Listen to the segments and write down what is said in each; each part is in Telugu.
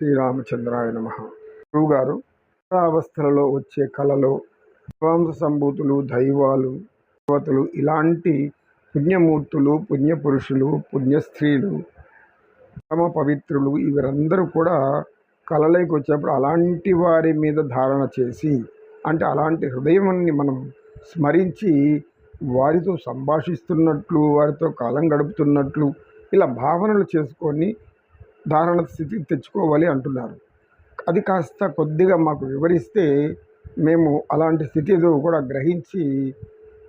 శ్రీరామచంద్రాయ నమ. గురువుగారు అవస్థలలో వచ్చే కళలు విద్వాంస సంభూతులు దైవాలు దేవతలు ఇలాంటి పుణ్యమూర్తులు పుణ్యపురుషులు పుణ్యస్త్రీలు పరమ పవిత్రులు ఇవరందరూ కూడా కళలోకి వచ్చేప్పుడు అలాంటి వారి మీద ధారణ చేసి అంటే అలాంటి హృదయాన్ని మనం స్మరించి వారితో సంభాషిస్తున్నట్లు వారితో కాలం గడుపుతున్నట్లు ఇలా భావనలు చేసుకొని ధారణ స్థితికి తెచ్చుకోవాలి అంటున్నారు. అది కాస్త కొద్దిగా మాకు వివరిస్తే మేము అలాంటి స్థితి కూడా గ్రహించి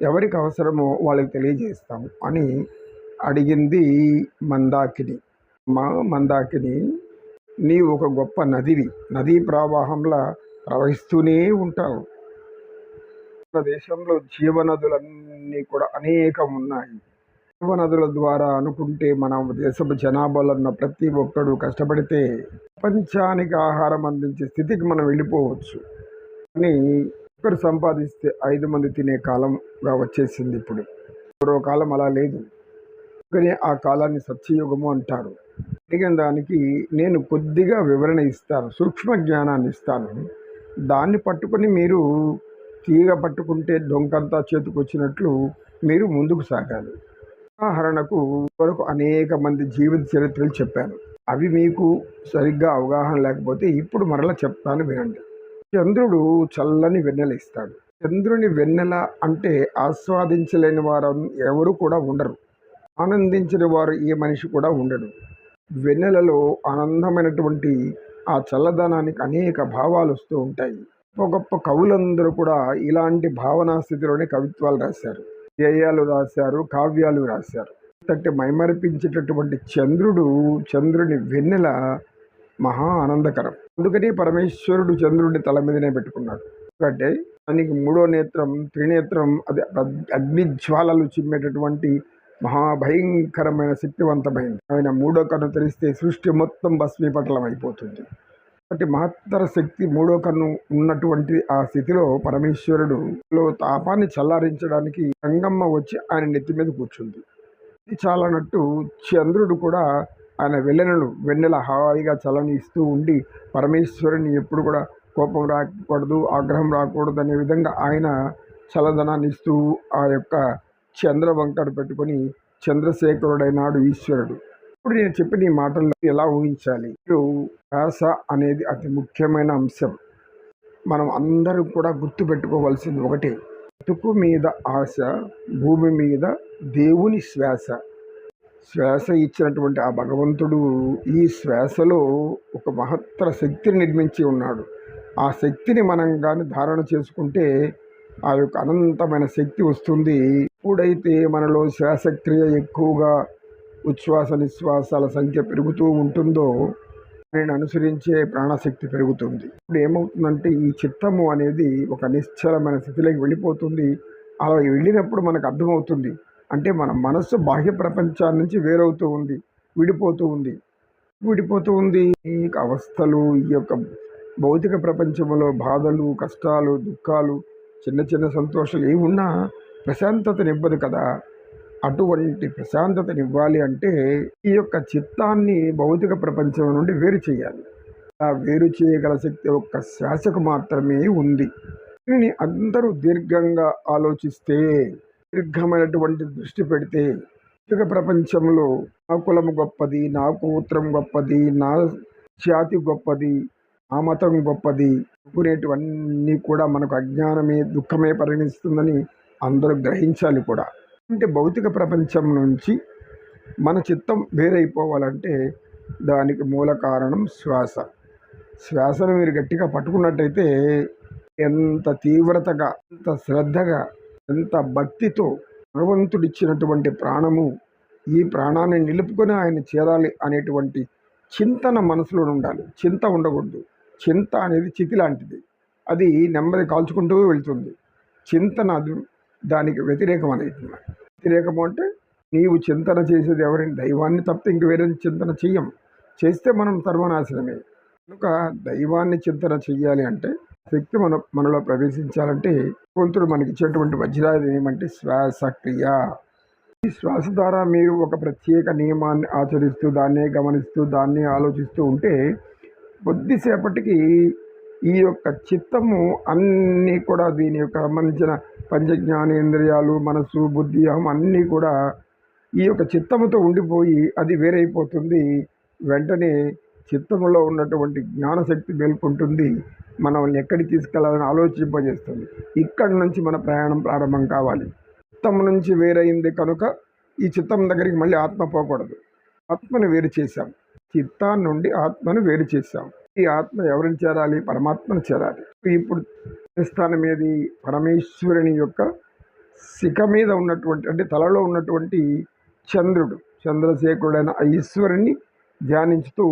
ఎవరికి అవసరమో వాళ్ళకి తెలియజేస్తాము అని అడిగింది మందాకిని. మా మందాకిని నీవు ఒక గొప్ప నదివి నదీ ప్రవాహంలా ప్రవహిస్తూనే ఉంటావు. మన దేశంలో జీవనదులన్నీ కూడా అనేకం ఉన్నాయి. నదుల ద్వారా అనుకుంటే మన దేశపు జనాభాలో ఉన్న ప్రతి ఒక్కడు కష్టపడితే ప్రపంచానికి ఆహారం అందించే స్థితికి మనం వెళ్ళిపోవచ్చు. కానీ ఒకరు సంపాదిస్తే ఐదు మంది తినే కాలంగా వచ్చేసింది ఇప్పుడు. పూర్వకాలం అలా లేదు. కానీ ఆ కాలాన్ని సత్యయుగము అంటారు. అడిగిన దానికి నేను కొద్దిగా వివరణ ఇస్తాను సూక్ష్మ జ్ఞానాన్ని ఇస్తాను. దాన్ని పట్టుకొని మీరు తీగ పట్టుకుంటే డొంకంతా చేతికి వచ్చినట్లు మీరు ముందుకు సాగాలి. ఉదాహరణకు వరకు అనేక మంది జీవిత చరిత్రలు చెప్పాను అవి మీకు సరిగ్గా అవగాహన లేకపోతే ఇప్పుడు మరలా చెప్తాను వినండి. చంద్రుడు చల్లని వెన్నెల ఇస్తాడు. చంద్రుని వెన్నెల అంటే ఆస్వాదించలేని వారు ఎవరు కూడా ఉండరు. ఆనందించిన వారు ఏ మనిషి కూడా ఉండడు. వెన్నెలలో ఆనందమైనటువంటి ఆ చల్లదనానికి అనేక భావాలు వస్తూ ఉంటాయి. గొప్ప గొప్ప కవులందరూ కూడా ఇలాంటి భావనా స్థితిలోనే కవిత్వాలు రాశారు. గేయాలు రాశారు కావ్యాలు రాశారు. అంతటి మైమరిపించేటటువంటి చంద్రుడు చంద్రుని వెన్నెల మహా ఆనందకరం. అందుకని పరమేశ్వరుడు చంద్రుడిని తల మీదనే పెట్టుకున్నాడు. ఎందుకంటే దానికి మూడో నేత్రం త్రినేత్రం అది అగ్ని జ్వాలలు చిమ్మేటటువంటి మహాభయంకరమైన శక్తివంతమైంది. ఆయన మూడో కన్ను తెరిస్తే సృష్టి మొత్తం భస్మీపటలం అయిపోతుంది. అంటే మహత్తర శక్తి మూడో కన్ను ఉన్నటువంటి ఆ స్థితిలో పరమేశ్వరుడు లో తాపాన్ని చల్లారించడానికి గంగమ్మ వచ్చి ఆయన నెత్తి మీద కూర్చుంది. ఇది చాలనట్టు చంద్రుడు కూడా ఆయన వెన్నెలను వెన్నెల హాయిగా చలని ఇస్తూ ఉండి పరమేశ్వరుని ఎప్పుడు కూడా కోపం రాకూడదు ఆగ్రహం రాకూడదు అనే విధంగా ఆయన చల్లదనాన్ని ఇస్తూ ఆ యొక్క చంద్రవంకను పెట్టుకొని చంద్రశేఖరుడైనాడు ఈశ్వరుడు. ఇప్పుడు నేను చెప్పిన ఈ మాటల్లో ఎలా ఊహించాలి? ఇప్పుడు శ్వాస అనేది అతి ముఖ్యమైన అంశం. మనం అందరూ కూడా గుర్తుపెట్టుకోవాల్సింది ఒకటే. బతుకు మీద ఆశ భూమి మీద దేవుని శ్వాస. శ్వాస ఇచ్చినటువంటి ఆ భగవంతుడు ఈ శ్వాసలో ఒక మహత్తర శక్తిని నిర్మించి ఉన్నాడు. ఆ శక్తిని మనం కానీ ధారణ చేసుకుంటే ఆ యొక్క అనంతమైన శక్తి వస్తుంది. ఎప్పుడైతే మనలో శ్వాసక్రియ ఎక్కువగా ఉచ్ఛ్వాస నిశ్వాసాల సంఖ్య పెరుగుతూ ఉంటుందో నేను అనుసరించే ప్రాణశక్తి పెరుగుతుంది. ఇప్పుడు ఏమవుతుందంటే ఈ చిత్తము అనేది ఒక నిశ్చలమైన స్థితిలోకి వెళ్ళిపోతుంది. అలా వెళ్ళినప్పుడు మనకు అర్థమవుతుంది. అంటే మన మనస్సు బాహ్య ప్రపంచాన్ని నుంచి వేరవుతూ ఉంది విడిపోతూ ఉంది. విడిపోతూ ఉంది. ఈ అవస్థలు ఈ యొక్క భౌతిక ప్రపంచంలో బాధలు కష్టాలు దుఃఖాలు చిన్న చిన్న సంతోషాలు ఏమున్నా ప్రశాంతతనివ్వదు కదా. అటువంటి ప్రశాంతతనివ్వాలి అంటే ఈ యొక్క చిత్తాన్ని భౌతిక ప్రపంచం నుండి వేరు చేయాలి. ఆ వేరు చేయగల శక్తి ఒక్క శ్వాసకు మాత్రమే ఉంది. దీనిని అందరూ దీర్ఘంగా ఆలోచిస్తే దీర్ఘమైనటువంటి దృష్టి పెడితే భౌతిక ప్రపంచంలో నా కులం గొప్పది నా కూత్రం గొప్పది నా జాతి గొప్పది ఆ మతం గొప్పది అనుకునేటివన్నీ కూడా మనకు అజ్ఞానమే దుఃఖమే పరిగణిస్తుందని అందరూ గ్రహించాలి కూడా. అంటే భౌతిక ప్రపంచం నుంచి మన చిత్తం వేరైపోవాలంటే దానికి మూల కారణం శ్వాస. శ్వాసను మీరు గట్టిగా పట్టుకున్నట్టయితే ఎంత తీవ్రతగా ఎంత శ్రద్ధగా ఎంత భక్తితో భగవంతుడిచ్చినటువంటి ప్రాణము ఈ ప్రాణాన్ని నిలుపుకొని ఆయన చేరాలి అనేటువంటి చింతన మనసులో ఉండాలి. చింత ఉండకూడదు. చింత అనేది చితి లాంటిది. అది నెమ్మది కాల్చుకుంటూ వెళ్తుంది. చింతన అది దానికి వ్యతిరేకం అనేది. తెలియకపోతే నీవు చింతన చేసేది ఎవరైనా దైవాన్ని తప్ప ఇంక వేరే చింతన చెయ్యం. చేస్తే మనం సర్వనాశనమే. కనుక దైవాన్ని చింతన చెయ్యాలి అంటే శక్తి మన మనలో ప్రవేశించాలంటే భగవంతుడు మనకి ఇచ్చేటువంటి వజ్రాయుధం ఏమంటే శ్వాసక్రియ ఈ శ్వాస ద్వారా మీరు ఒక ప్రత్యేక నియమాన్ని ఆచరిస్తూ దాన్నే గమనిస్తూ దాన్నే ఆలోచిస్తూ ఉంటే కొద్దిసేపటికి ఈ యొక్క చిత్తము అన్నీ కూడా దీని యొక్క సంబంధించిన పంచజ్ఞానేంద్రియాలు మనస్సు బుద్ధి అహం అన్నీ కూడా ఈ యొక్క చిత్తముతో ఉండిపోయి అది వేరైపోతుంది. వెంటనే చిత్తములో ఉన్నటువంటి జ్ఞానశక్తి మేల్కొంటుంది. మనల్ని ఎక్కడికి తీసుకెళ్ళాలని ఆలోచింపజేస్తుంది. ఇక్కడి నుంచి మన ప్రయాణం ప్రారంభం కావాలి. చిత్తం నుంచి వేరైంది కనుక ఈ చిత్తం దగ్గరికి మళ్ళీ ఆత్మ పోకూడదు. ఆత్మను వేరు చేశాం. చిత్తాన్ని నుండి ఆత్మను వేరు చేశాం. ఈ ఆత్మ ఎవరిని చేరాలి? పరమాత్మను చేరాలి. ఇప్పుడు స్థానం ఏది పరమేశ్వరుని యొక్క శిఖ మీద ఉన్నటువంటి అంటే తలలో ఉన్నటువంటి చంద్రుడు. చంద్రశేఖరుడైన ఆ ఈశ్వరుని ధ్యానించుతూ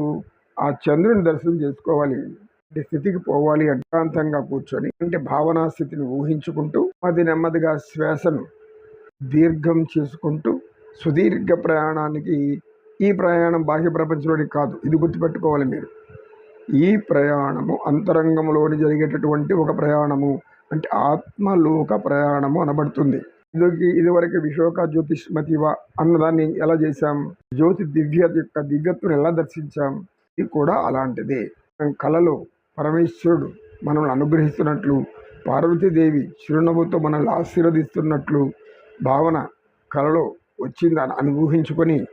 ఆ చంద్రుని దర్శనం చేసుకోవాలి. అంటే స్థితికి పోవాలి అడ్డాంతంగా కూర్చొని అంటే భావనా స్థితిని ఊహించుకుంటూ అది నెమ్మదిగా శ్వాసను దీర్ఘం చేసుకుంటూ సుదీర్ఘ ప్రయాణానికి ఈ ప్రయాణం బాహ్య ప్రపంచంలోని కాదు ఇది గుర్తుపెట్టుకోవాలి మీరు. ఈ ప్రయాణము అంతరంగంలోని జరిగేటటువంటి ఒక ప్రయాణము అంటే ఆత్మలోక ప్రయాణము అనబడుతుంది. ఇది ఇదివరకు విశోక జ్యోతిష్మతివ అన్నదాన్ని ఎలా చేశాం? జ్యోతి దివ్య యొక్క దివ్యత్వం ఎలా దర్శించాం? ఇది కూడా అలాంటిదే. కళలో పరమేశ్వరుడు మనల్ని అనుగ్రహిస్తున్నట్లు పార్వతీదేవి చిరునవ్వుతో మనల్ని ఆశీర్వదిస్తున్నట్లు భావన కళలో వచ్చిందని అనుభూహించుకొని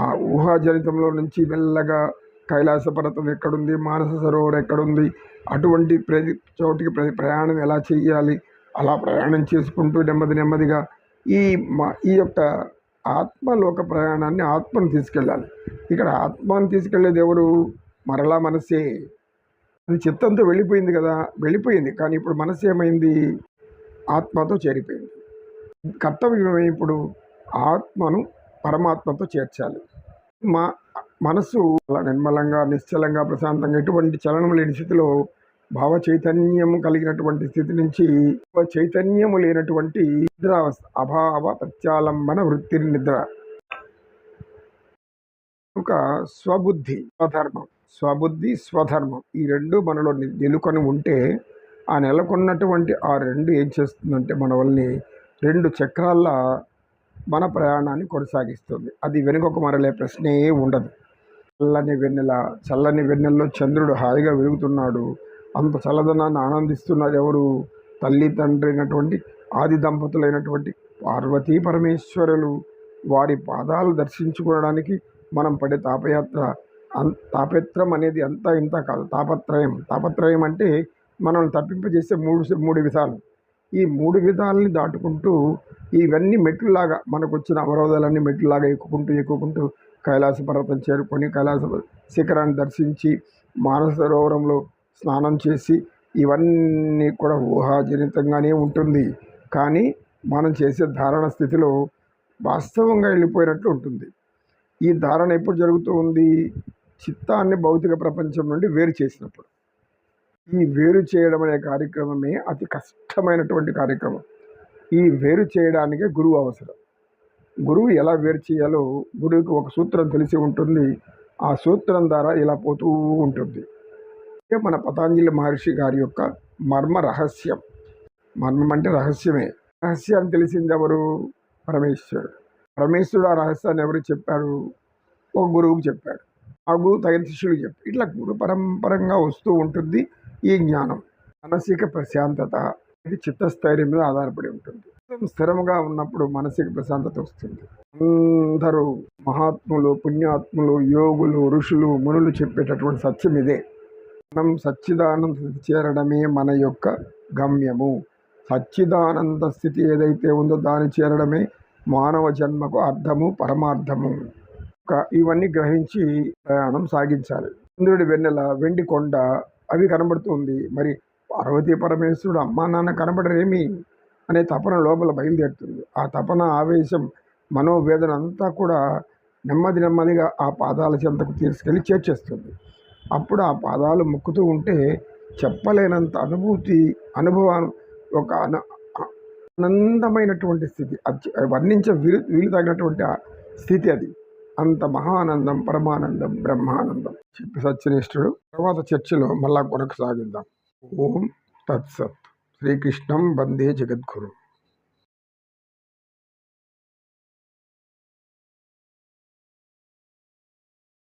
ఆ ఊహాజనితంలో నుంచి మెల్లగా కైలాస పర్వతం ఎక్కడుంది? మానస సరోవర్ ఎక్కడుంది? అటువంటి ప్రతి చోటికి ప్రతి ప్రయాణం ఎలా చేయాలి అలా ప్రయాణం చేసుకుంటూ నెమ్మది నెమ్మదిగా ఈ మా ఈ యొక్క ఆత్మలోక ప్రయాణాన్ని ఆత్మను తీసుకెళ్ళాలి. ఇక్కడ ఆత్మను తీసుకెళ్ళేది ఎవరు? మరలా మనసే. అది చిత్తంతో వెళ్ళిపోయింది కదా? వెళ్ళిపోయింది. కానీ ఇప్పుడు మనసు ఏమైంది? ఆత్మతో చేరిపోయింది. కర్తవ్యం ఇప్పుడు? ఆత్మను పరమాత్మతో చేర్చాలి. మా మనసు అలా నిర్మలంగా నిశ్చలంగా ప్రశాంతంగా ఎటువంటి చలనం లేని స్థితిలో భావ చైతన్యం కలిగినటువంటి స్థితి నుంచి భావ చైతన్యము లేనటువంటి నిద్రావస్థ అభావ ప్రత్యాలంబన వృత్తి నిద్ర. ఒక స్వబుద్ధి స్వధర్మం. స్వబుద్ధి స్వధర్మం. ఈ రెండు మనలో నిలుకొని నెలకొని ఉంటే ఆ నెలకొన్నటువంటి ఆ రెండు ఏం చేస్తుందంటే మన వల్ని రెండు చక్రాల మన ప్రయాణాన్ని కొనసాగిస్తుంది. అది వెనుకొక మరలే ప్రశ్నే ఉండదు. చల్లని వెన్నెల చల్లని వెన్నెల్లో చంద్రుడు హాయిగా వెలుగుతున్నాడు. అంత చల్లదనాన్ని ఆనందిస్తున్నారు ఎవరు? తల్లి తండ్రి అయినటువంటి ఆది దంపతులైనటువంటి పార్వతీ పరమేశ్వరులు. వారి పాదాలు దర్శించుకోవడానికి మనం పడే తాపయాత్ర తాపత్రం అనేది అంతా ఇంత కాదు. తాపత్రయం. తాపత్రయం అంటే మనల్ని తప్పింపజేసే మూడు మూడు విధాలు. ఈ మూడు విధాలని దాటుకుంటూ ఇవన్నీ మెట్లులాగా మనకు వచ్చిన అవరోధాలన్నీ మెట్లులాగా ఎక్కుకుంటూ ఎక్కుకుంటూ కైలాస పర్వతం చేరుకొని కైలాస శిఖరాన్ని దర్శించి మానస సరోవరంలో స్నానం చేసి ఇవన్నీ కూడా ఊహాజనితంగానే ఉంటుంది. కానీ మనం చేసే ధారణ స్థితిలో వాస్తవంగా వెళ్ళిపోయినట్లు ఉంటుంది. ఈ ధారణ ఎప్పుడు జరుగుతూ ఉంది? చిత్తాన్ని భౌతిక ప్రపంచం నుండి వేరు చేసినప్పుడు. ఈ వేరు చేయడం అనే కార్యక్రమమే అతి కష్టమైనటువంటి కార్యక్రమం. ఈ వేరు చేయడానికే గురువు అవసరం. గురువు ఎలా వేరు చేయాలో గురువుకి ఒక సూత్రం తెలిసి ఉంటుంది. ఆ సూత్రం ద్వారా ఇలా పోతూ ఉంటుంది. మన పతాంజలి మహర్షి గారి యొక్క మర్మ రహస్యం. మర్మం అంటే రహస్యమే. రహస్యాన్ని తెలిసింది ఎవరు? పరమేశ్వరుడు. పరమేశ్వరుడు ఆ రహస్యాన్ని ఎవరు చెప్పారు? ఒక గురువుకు చెప్పాడు. ఆ గురువు తగిన శిష్యుడు చెప్పాడు. ఇట్లా గురు పరంపరంగా వస్తూ ఉంటుంది ఈ జ్ఞానం. మానసిక ప్రశాంతత ఇది చిత్తస్థైర్యం మీద ఆధారపడి ఉంటుంది. స్థిరంగా ఉన్నప్పుడు మానసిక ప్రశాంతత వస్తుంది. అందరూ మహాత్ములు పుణ్యాత్ములు యోగులు ఋషులు మునులు చెప్పేటటువంటి సత్యం ఇదే. మనం సచ్చిదానంద స్థితి చేరడమే మన యొక్క గమ్యము. సచ్చిదానంద స్థితి ఏదైతే ఉందో దాన్ని చేరడమే మానవ జన్మకు అర్థము పరమార్థము. ఇవన్నీ గ్రహించి ప్రయాణం సాగించాలి. ఇంద్రుడి వెన్నెల వెండి కొండ అవి కనబడుతుంది. మరి పార్వతీ పరమేశ్వరుడు అమ్మా నాన్న కనబడరేమి? అనే తపన లోపల బయలుదేరుతుంది. ఆ తపన ఆవేశం మనోవేదన అంతా కూడా నెమ్మది నెమ్మదిగా ఆ పాదాల చెంతకు తీసుకెళ్ళి చేర్చేస్తుంది. అప్పుడు ఆ పాదాలు మొక్కుతూ ఉంటే చెప్పలేనంత అనుభూతి అనుభవం ఒక అన ఆనందమైనటువంటి స్థితి. అది వర్ణించ వీలు వీలు తగినటువంటి స్థితి అది. అంత మహానందం పరమానందం బ్రహ్మానందం చెప్పి సత్యనిష్ఠుడు తర్వాత చర్చలో మళ్ళా కొనసాగిద్దాం. ఓం తత్సత్. श्रीकृष्ण वंदे जगद्गुरुं।